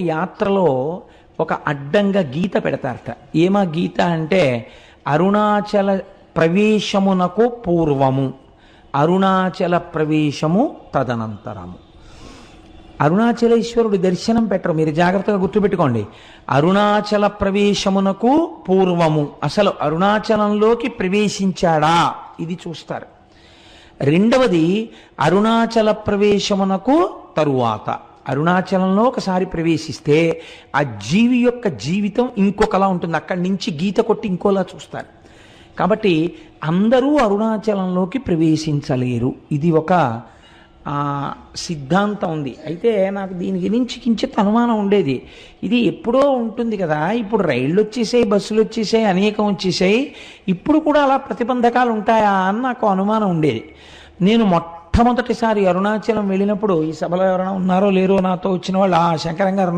యాత్రలో ఒక అడ్డంగా గీత పెడతారట. ఏమా గీత అంటే అరుణాచల ప్రవేశమునకు పూర్వము. అరుణాచల ప్రవేశము తదనంతరము. అరుణాచలేశ్వరుడు దర్శనం పెట్టరు. మీరు జాగ్రత్తగా గుర్తుపెట్టుకోండి. అరుణాచల ప్రవేశమునకు పూర్వము. అసలు అరుణాచలంలోకి ప్రవేశించాడా? ఇది చూస్తారు. రెండవది అరుణాచల ప్రవేశమునకు తరువాత. అరుణాచలంలో ఒకసారి ప్రవేశిస్తే ఆ జీవి యొక్క జీవితం ఇంకొకలా ఉంటుంది. అక్కడి నుంచి గీత కొట్టి ఇంకోలా చూస్తారు. కాబట్టి అందరూ అరుణాచలంలోకి ప్రవేశించలేరు. ఇది ఒక సిద్ధాంతం ఉంది. అయితే నాకు దీని గురించి కించిత్ అనుమానం ఉండేది. ఇది ఎప్పుడో ఉంటుంది కదా. ఇప్పుడు రైళ్ళు వచ్చేసాయి బస్సులు వచ్చేసాయి అనేకం వచ్చేసాయి. ఇప్పుడు కూడా అలా ప్రతిబంధకాలు ఉంటాయా అని నాకు అనుమానం ఉండేది. నేను మొట్టమొదటిసారి అరుణాచలం వెళ్ళినప్పుడు ఈ సభలో ఎవరైనా ఉన్నారో లేరో నాతో వచ్చిన వాళ్ళు ఆ శంకరం గారు